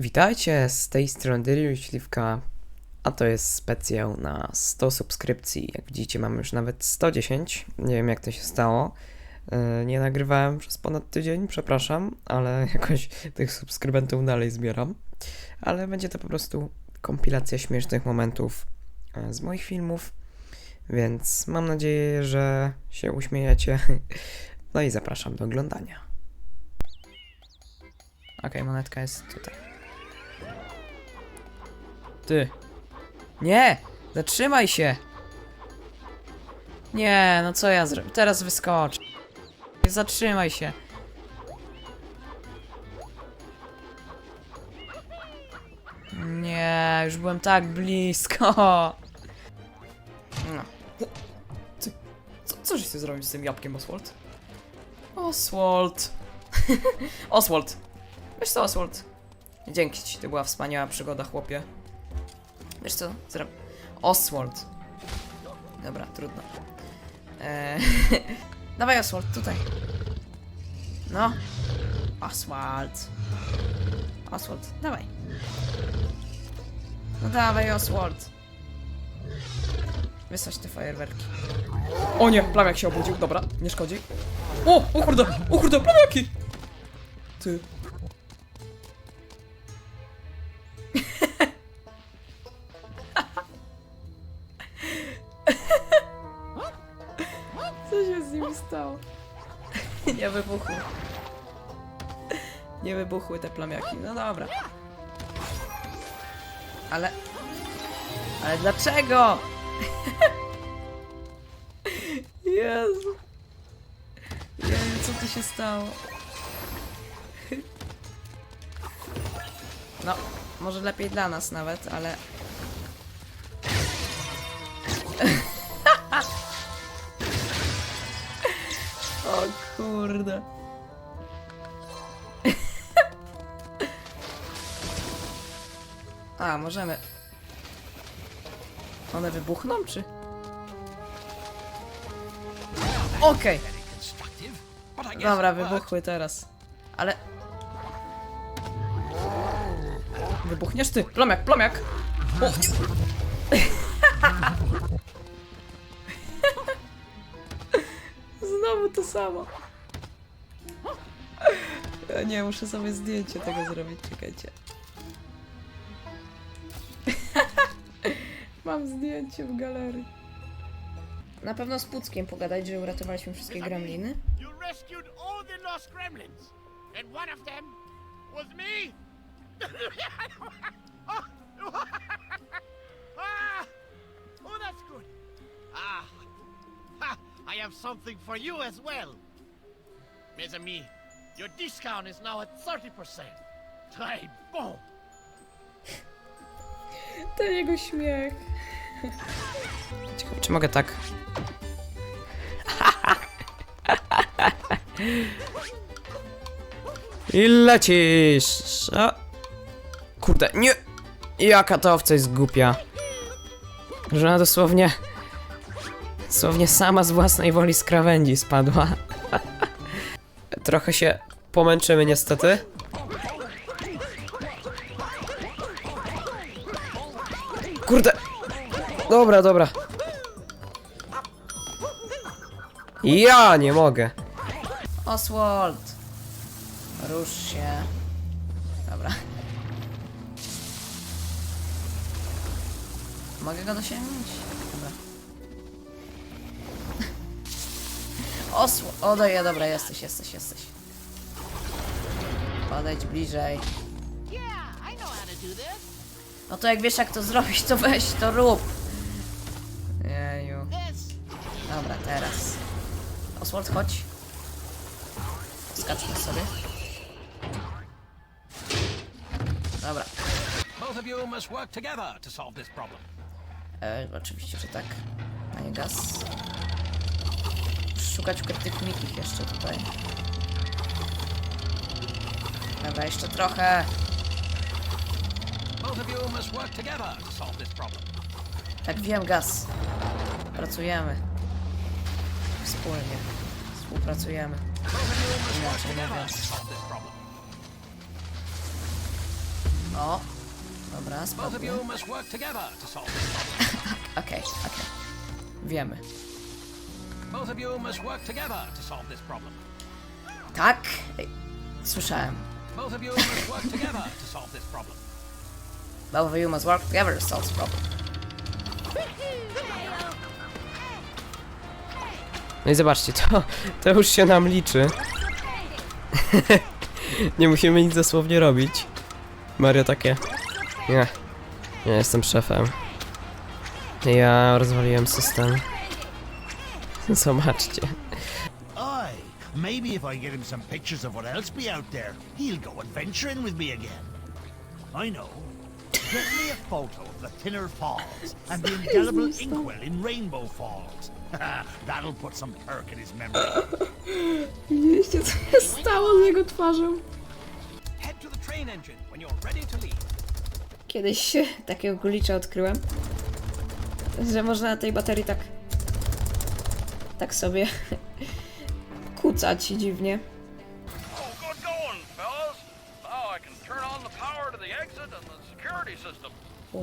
Witajcie z tej strony Dyriu Śliwka, a to jest specjał na 100 subskrypcji. Jak widzicie, mamy już nawet 110. Nie wiem, jak to się stało. Yy, Nie nagrywałem przez ponad tydzień, przepraszam, ale jakoś tych subskrybentów dalej zbieram. Ale będzie to po prostu kompilacja śmiesznych momentów e, z moich filmów, więc mam nadzieję, że się uśmiejecie. No i zapraszam do oglądania. Okej, monetka jest tutaj. Ty. Nie! Zatrzymaj się! Nie, no co ja zrobię? Teraz wyskocz. Zatrzymaj się. Nie, już byłem tak blisko. No. Ty, co, co żeś ty zrobił z tym jabłkiem, Oswald? Oswald. Oswald. Wiesz co, Oswald? Dzięki ci, to była wspaniała przygoda, chłopie. Wiesz co? Zro... Oswald. Dobra, trudno. Eee... Dawaj Oswald, tutaj. No. Oswald. Oswald, dawaj. No dawaj Oswald. Wysłać te fajerwerki. O nie, plamiak się obudził, dobra, nie szkodzi. O, o kurde, o kurde, plamiaki! Ty. Stało? Nie wybuchły. Nie wybuchły te plamiaki. No dobra. Ale... Ale dlaczego? Jezu. Jezu, co tu się stało? No, może lepiej dla nas nawet, ale... kurde. A, możemy. One wybuchną, czy? Okej. Dobra, wybuchły teraz. Ale... Wybuchniesz ty! Plomiak, plomiak! O. Znowu to samo. Ja nie, muszę sobie zdjęcie tego zrobić, czekajcie. Mam zdjęcie w galerii. Na pewno z Puckiem pogadać, że uratowaliśmy wszystkie gremliny. You rescued all the lost gremlins, and one of them was me. oh, ah, oh, that's good. Ah, ha, I have something for you as well. Mes amis, your discount is now at 30%. Très bon. Ten jego śmiech. Ciekawe, czy mogę tak? I lecisz! A. Kurde, nie! Jaka ta owca jest głupia. Że ona dosłownie... Dosłownie sama z własnej woli z krawędzi spadła. Trochę się pomęczymy niestety. Kurde! Dobra, dobra. Ja nie mogę. Oswald! Rusz się. Dobra. Mogę go dosięgnąć? Dobra. Oswald! O, dobra, jesteś, jesteś, jesteś. Podejdź bliżej. No to jak wiesz jak to zrobić, to weź, to rób. Jeju. Dobra, teraz. Oswald, chodź. Skaczmy sobie. Dobra. E, oczywiście, że tak. Panie gaz. Szukać ukrytych mikich jeszcze tutaj. Dobra, jeszcze trochę. Tak wiem, gaz. Pracujemy. Wspólnie. Współpracujemy. No. Dobra, spokojnie. Okej, okay, okej. Wiemy. Tak? Słyszałem. Both of you must work together to solve this problem. Both of you must work together to solve this problem. No i zobaczcie, to, to już się nam liczy. nie musimy nic dosłownie robić. Mario takie. Nie. Ja jestem szefem. Ja rozwaliłem system. Zobaczcie. Maybe if I get him some pictures of what else be out there, he'll go adventuring with me again. I know. Get me a photo of the Thinner Falls and the indelible inkwell in Rainbow Falls. That'll put some perk in his memory. Widzieliście, co się stało z jego twarzą? Head to the train engine when you're ready to leave. Kiedyś takiego glitcha odkryłem, że można na tej baterii tak tak sobie zakłócać dziwnie. O.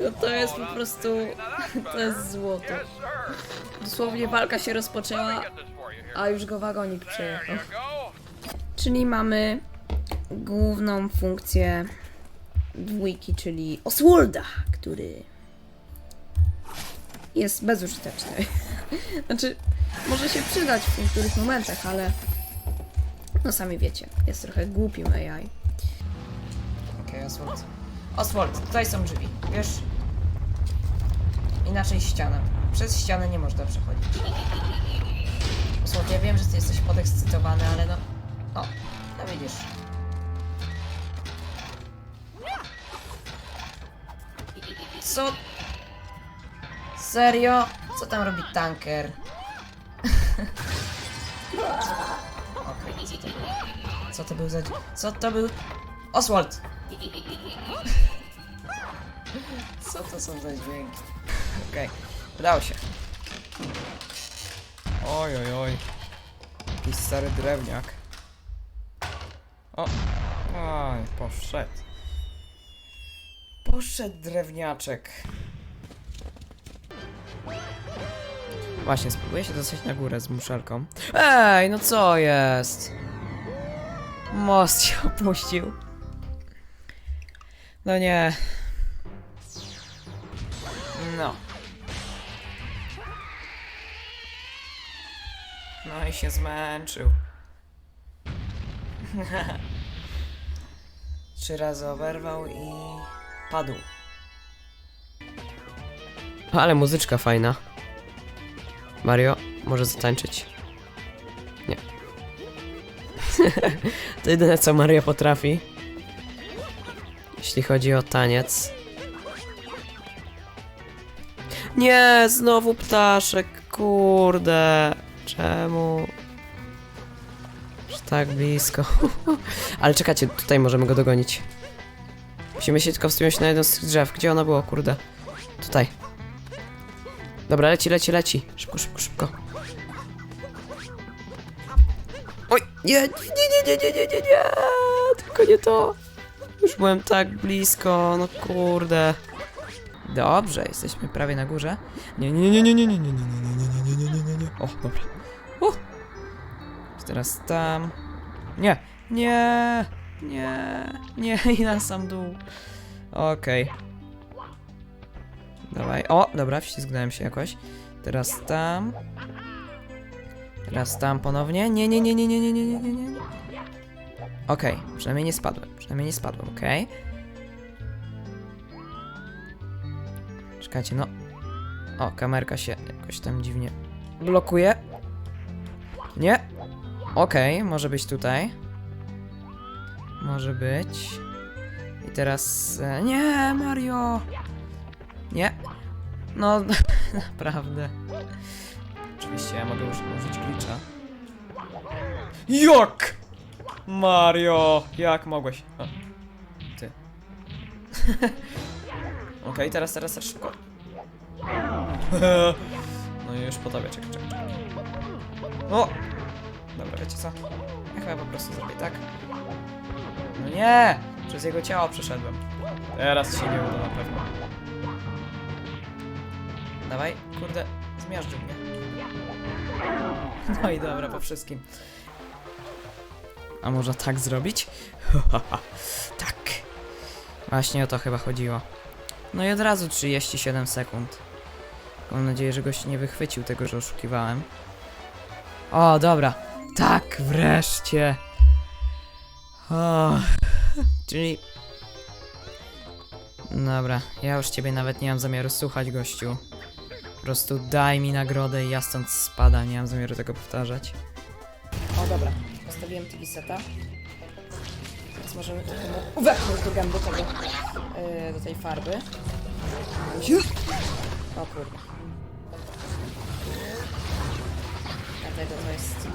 No to jest po prostu... To jest złoto. Dosłownie walka się rozpoczęła a już go wagonik przejechał. Czyli mamy główną funkcję dwójki, czyli Oswalda, który jest bezużyteczny. znaczy, może się przydać w niektórych momentach, ale no sami wiecie, jest trochę głupim AI. Okej, okay, Oswald. Oswald, tutaj są drzwi, wiesz? Inaczej ściana. Przez ścianę nie można przechodzić. Oswald, ja wiem, że ty jesteś podekscytowany, ale no... O, no widzisz. Co? Serio? Co tam robi tanker? Okej, co to było? Co to był za... Co to był? Oswald! Co to są za dźwięki? Okej, udało się. Oj, oj, oj. Jakiś stary drewniak. O! Oj, poszedł. Poszedł drewniaczek. Właśnie, spróbuję się dostać na górę z muszelką. Ej, no co jest? Most się opuścił. No nie. No. No się zmęczył. Trzy razy oberwał i padł. Ale muzyczka fajna. Mario, może zatańczyć? Nie. to jedyne co Mario potrafi. Jeśli chodzi o taniec. Nie, znowu ptaszek, kurde. Czemu? Już tak blisko. Ale czekajcie, tutaj możemy go dogonić. Musimy się tylko wspiąć na jedno z tych drzew. Gdzie ono było, kurde? Tutaj. Dobra, leci, leci, leci. Szybko, szybko, szybko. Oj, nie, nie, nie, nie, nie, nie, nie, nie. Tylko nie to. Już byłem tak blisko, no kurde. Dobrze, jesteśmy prawie na górze. Nie, nie, nie, nie, nie, nie, nie, nie, nie, nie, nie, nie, nie, nie, nie. O, dobra. Uh. Teraz tam. Nie, nie, nie, nie i na sam dół. Okej. Dawaj. O, dobra, wślizgnąłem się jakoś. Teraz tam. Teraz tam ponownie. Nie, nie, nie, nie, nie, nie, nie, nie, nie, nie. Okej, przynajmniej nie spadłem. Przynajmniej nie spadłem, okej. Czekajcie, no. O, kamerka się jakoś tam dziwnie blokuje. Nie. Okej, może być tutaj. Może być. I teraz... E, nie, Mario! Nie. No, naprawdę. Oczywiście ja mogę już użyć glitcha. Jak? Mario! Jak mogłeś? O, ty. Okej, teraz, teraz, teraz szybko. no i już po czekaj, czekaj. O! Dobra, wiecie co? Ja chyba po prostu zrobię tak. No nie! Przez jego ciało przeszedłem. Teraz się nie uda na pewno. Dawaj, kurde, zmiażdżył mnie. No i dobra, po wszystkim. A można tak zrobić? tak. Właśnie o to chyba chodziło. No i od razu 37 sekund. Mam nadzieję, że gość nie wychwycił tego, że oszukiwałem. O, dobra. Tak, wreszcie. O, czyli... Dobra, ja już ciebie nawet nie mam zamiaru słuchać, gościu. Po prostu daj mi nagrodę i ja stąd spadam, nie mam zamiaru tego powtarzać. O, dobra. Postawiłem TV seta. Teraz możemy trochę mu wepchnąć do gęby tego, yy, do tej farby. Kurde. Dlatego to jest...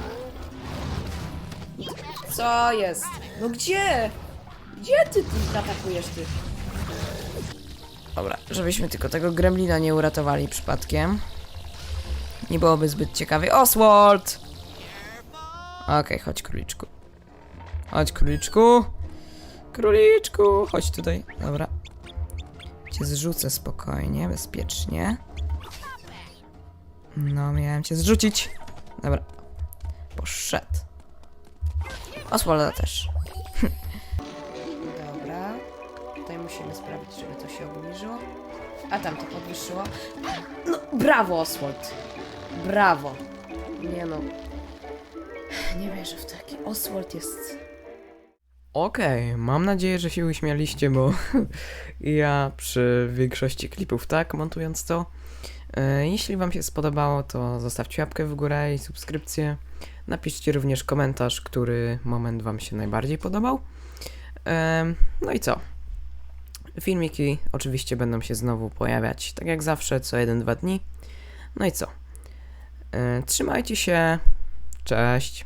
Co jest? No gdzie? Gdzie ty ty atakujesz ty? Dobra, żebyśmy tylko tego gremlina nie uratowali przypadkiem. Nie byłoby zbyt ciekawie. Oswald! Okej, chodź króliczku. Chodź króliczku. Króliczku, chodź tutaj. Dobra. Cię zrzucę spokojnie, bezpiecznie. No, miałem cię zrzucić. Dobra. Poszedł. Oswalda też. Dobra. Tutaj musimy sprawić, żeby to się obniżyło. A tam to podwyższyło. No, brawo, Oswald. Brawo. Nie no. Nie wierzę w to, jaki Oswald jest. Okej, mam nadzieję, że się uśmialiście, bo ja przy większości klipów tak, montując to. E, Jeśli Wam się spodobało, to zostawcie łapkę w górę i subskrypcję. Napiszcie również komentarz, który moment Wam się najbardziej podobał. Em, No i co? Filmiki oczywiście będą się znowu pojawiać, tak jak zawsze, co 1-2 dni. No i co? E, Trzymajcie się. Cześć.